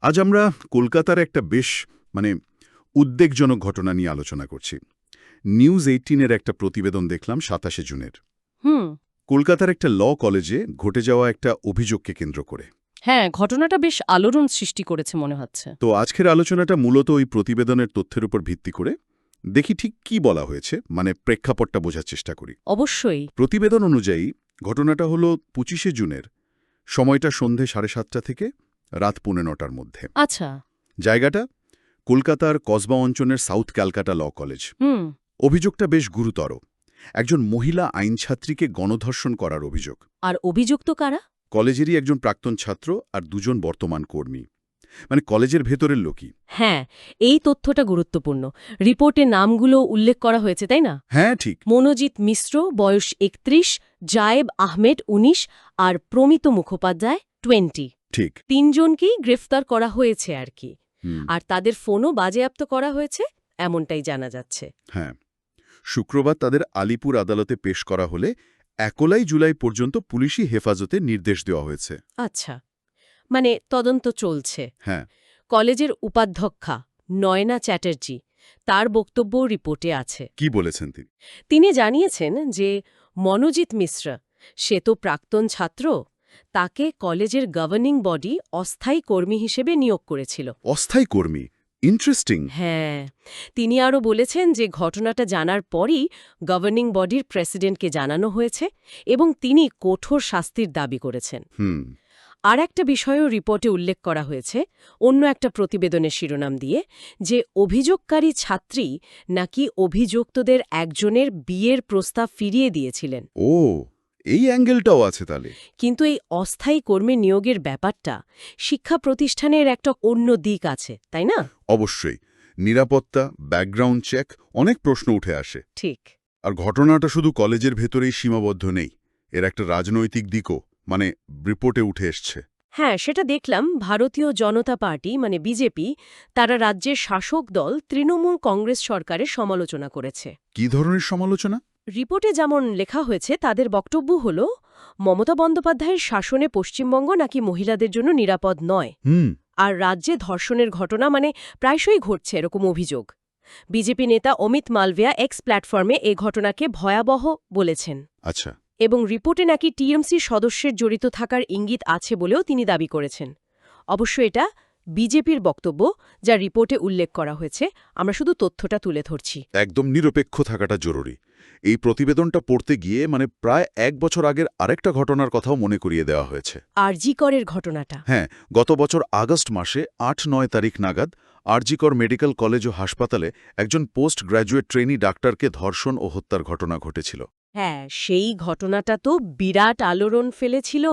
আজ আমরা কলকাতার একটা বেশ মানে উদ্বেগজনক ঘটনা নিয়ে আলোচনা করছি। নিউজ এইটিনের একটা প্রতিবেদন দেখলাম সাতাশে জুনের। হুম। কলকাতার একটা ল কলেজে ঘটে যাওয়া একটা অভিযোগকে কেন্দ্র করে। হ্যাঁ ঘটনাটা বেশ আলোড়ন সৃষ্টি করেছে মনে হচ্ছে। তো আজকের আলোচনাটা মূলত ওই প্রতিবেদনের তথ্যের উপর ভিত্তি করে। দেখি ঠিক কি বলা হয়েছে মানে প্রেক্ষাপটটা বোঝার চেষ্টা করি। অবশ্যই। প্রতিবেদন অনুযায়ী ঘটনাটা হলো পঁচিশে জুনের। সময়টা সন্ধে সাড়ে সাতটা থেকে। রাত পৌনে নটার মধ্যে। আচ্ছা। জায়গাটা কলকাতার কসবা অঞ্চলের South Calcutta Law College. Hmm. অভিযোগটা বেশ গুরুতর। একজন মহিলা আইন ছাত্রীকে গণধর্ষণ করার অভিযোগ। আর অভিযুক্ত কারা? কলেজেরই একজন প্রাক্তন ছাত্র আর দুজন বর্তমান কর্মী। মানে কলেজের ভেতরের লোকই। হ্যাঁ এই তথ্যটা গুরুত্বপূর্ণ। রিপোর্টে নামগুলো উল্লেখ করা হয়েছে তাই না? হ্যাঁ ঠিক। মনোজিৎ মিশ্র বয়স একত্রিশ জায়েব আহমেদ ১৯ আর প্রমিত মুখোপাধ্যায় টোয়েন্টি। ঠিক। তিনজনকেই গ্রেফতার করা হয়েছে আর কি। আর তাদের ফোনও বাজেয়াপ্ত করা হয়েছে এমনটাই জানা যাচ্ছে। হ্যাঁ। শুক্রবার তাদের আলিপুর আদালতে পেশ করা হলে একলাই জুলাই পর্যন্ত পুলিশি হেফাজতে নির্দেশ দেওয়া হয়েছে। আচ্ছা। মানে তদন্ত চলছে। হ্যাঁ। কলেজের উপাধ্যক্ষা নয়না চ্যাটার্জি তার বক্তব্য রিপোর্টে আছে। কি বলেছেন তিনি? তিনি জানিয়েছেন যে মনোজিৎ মিশ্রা সে তো প্রাক্তন ছাত্র তাকে কলেজের গভর্নিং বডি অস্থায়ী কর্মী হিসেবে নিয়োগ করেছিল। অস্থায়ী কর্মী? ইন্টারেস্টিং হ্যাঁ। তিনি আরও বলেছেন যে ঘটনাটা জানার পরই গভর্নিং বডির প্রেসিডেন্টকে জানানো হয়েছে এবং তিনি কঠোর শাস্তির দাবি করেছেন। হুম। আর একটা বিষয়ও রিপোর্টে উল্লেখ করা হয়েছে অন্য একটা প্রতিবেদনের শিরোনাম দিয়ে যে অভিযোগকারী ছাত্রী নাকি অভিযুক্তদের একজনের বিয়ের প্রস্তাব ফিরিয়ে দিয়েছিলেন। ও। এই অ্যাঙ্গেলটাও আছে তাহলে। কিন্তু এই অস্থায়ী কর্মী নিয়োগের ব্যাপারটা শিক্ষা প্রতিষ্ঠানের একটা অন্য দিক আছে তাই না? অবশ্যই। নিরাপত্তা ব্যাকগ্রাউন্ড চেক অনেক প্রশ্ন উঠে আসে। ঠিক। আর ঘটনাটা শুধু কলেজের ভেতরেই সীমাবদ্ধ নেই। এর একটা রাজনৈতিক দিকও মানে রিপোর্টে উঠে এসছে। হ্যাঁ সেটা দেখলাম। ভারতীয় জনতা পার্টি মানে বিজেপি তারা রাজ্যের শাসক দল তৃণমূল কংগ্রেস সরকারের সমালোচনা করেছে। কি ধরনের সমালোচনা? রিপোর্টে যেমন লেখা হয়েছে তাদের বক্তব্য হল মমতা বন্দ্যোপাধ্যায়ের শাসনে পশ্চিমবঙ্গ নাকি মহিলাদের জন্য নিরাপদ নয়। আর রাজ্যে ধর্ষণের ঘটনা মানে প্রায়শই ঘটছে এরকম অভিযোগ। বিজেপি নেতা অমিত মালভিয়া এক্স প্ল্যাটফর্মে এ ঘটনাকে ভয়াবহ বলেছেন। আচ্ছা। এবং রিপোর্টে নাকি টিএমসির সদস্যের জড়িত থাকার ইঙ্গিত আছে বলেও তিনি দাবি করেছেন। অবশ্য এটা বিজেপির বক্তব্য যা রিপোর্টে উল্লেখ করা হয়েছে আমরা শুধু তথ্যটা তুলে ধরছি। একদম নিরপেক্ষ থাকাটা জরুরি। এই প্রতিবেদনটা পড়তে গিয়ে মানে প্রায় এক বছর আগের আরেকটা ঘটনার কথাও মনে করিয়ে দেওয়া হয়েছে। আরজিকরের ঘটনাটা। হ্যাঁ গত বছর আগস্ট মাসে আট নয় তারিখ নাগাদ আরজিকর মেডিকেল কলেজ ও হাসপাতালে একজন পোস্ট গ্র্যাজুয়েট ট্রেনি ডাক্তারকে ধর্ষণ ও হত্যার ঘটনা ঘটেছিল। হ্যাঁ সেই ঘটনাটা তো বিরাট আলোড়ন ফেলেছিল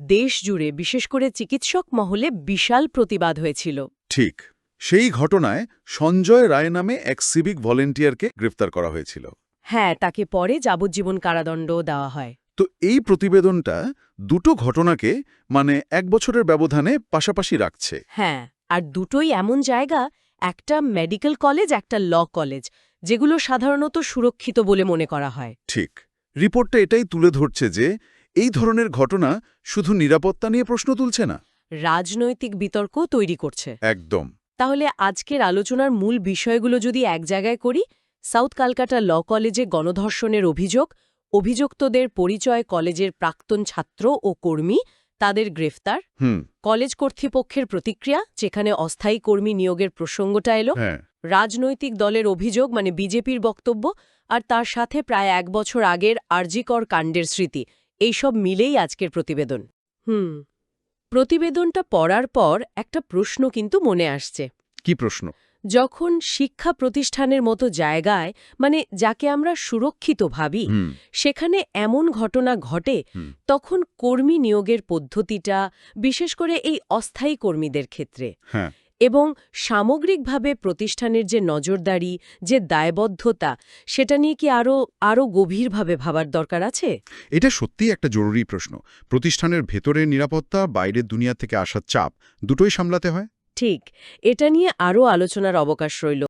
দেশ জুড়ে বিশেষ করে চিকিৎসক মহলে বিশাল প্রতিবাদ হয়েছিল। ঠিক সেই ঘটনায় সঞ্জয় রায় নামে এক সিভিক ভলেন্টিয়ারকে গ্রেফতার করা হয়েছিল। হ্যাঁ তাকে পরে যাবজ্জীবন কারাদণ্ড দেওয়া হয়। তো এই প্রতিবেদনটা দুটো ঘটনাকে মানে এক বছরের ব্যবধানে পাশাপাশি রাখছে। হ্যাঁ আর দুটোই এমন জায়গা একটা মেডিকেল কলেজ একটা ল কলেজ যেগুলো সাধারণত সুরক্ষিত বলে মনে করা হয়। ঠিক রিপোর্টটা এটাই তুলে ধরছে যে এই ধরনের ঘটনা শুধু নিরাপত্তা নিয়ে প্রশ্ন তুলছে না। রাজনৈতিক বিতর্ক তৈরি করছে। একদম। তাহলে আজকের আলোচনার মূল বিষয়গুলো যদি এক জায়গায় করি সাউথ কালকাটা ল কলেজে গণধর্ষণের অভিযোগ অভিযুক্তদের পরিচয় কলেজের প্রাক্তন ছাত্র ও কর্মী তাদের গ্রেফতার হুম। কলেজ কর্তৃপক্ষের প্রতিক্রিয়া যেখানে অস্থায়ী কর্মী নিয়োগের প্রসঙ্গটা এলো হ্যাঁ। রাজনৈতিক দলের অভিযোগ মানে বিজেপির বক্তব্য আর তার সাথে প্রায় এক বছর আগের আরজিকর কাণ্ডের স্মৃতি। এইসব মিলেই আজকের প্রতিবেদন। হুম প্রতিবেদনটা পড়ার পর একটা প্রশ্ন কিন্তু মনে আসছে। কি প্রশ্ন? যখন শিক্ষা প্রতিষ্ঠানের মতো জায়গায় মানে যাকে আমরা সুরক্ষিত ভাবি সেখানে এমন ঘটনা ঘটে তখন কর্মী নিয়োগের পদ্ধতিটা বিশেষ করে এই অস্থায়ী কর্মীদের ক্ষেত্রে। হ্যাঁ। এবং সামগ্রিকভাবে প্রতিষ্ঠানের যে নজরদারি যে দায়বদ্ধতা সেটা নিয়ে কি আরও আরও গভীরভাবে ভাবার দরকার আছে? এটা সত্যিই একটা জরুরি প্রশ্ন। প্রতিষ্ঠানের ভেতরের নিরাপত্তা বাইরের দুনিয়া থেকে আসার চাপ দুটোই সামলাতে হয়। ঠিক। এটা নিয়ে আরও আলোচনার অবকাশ রইল।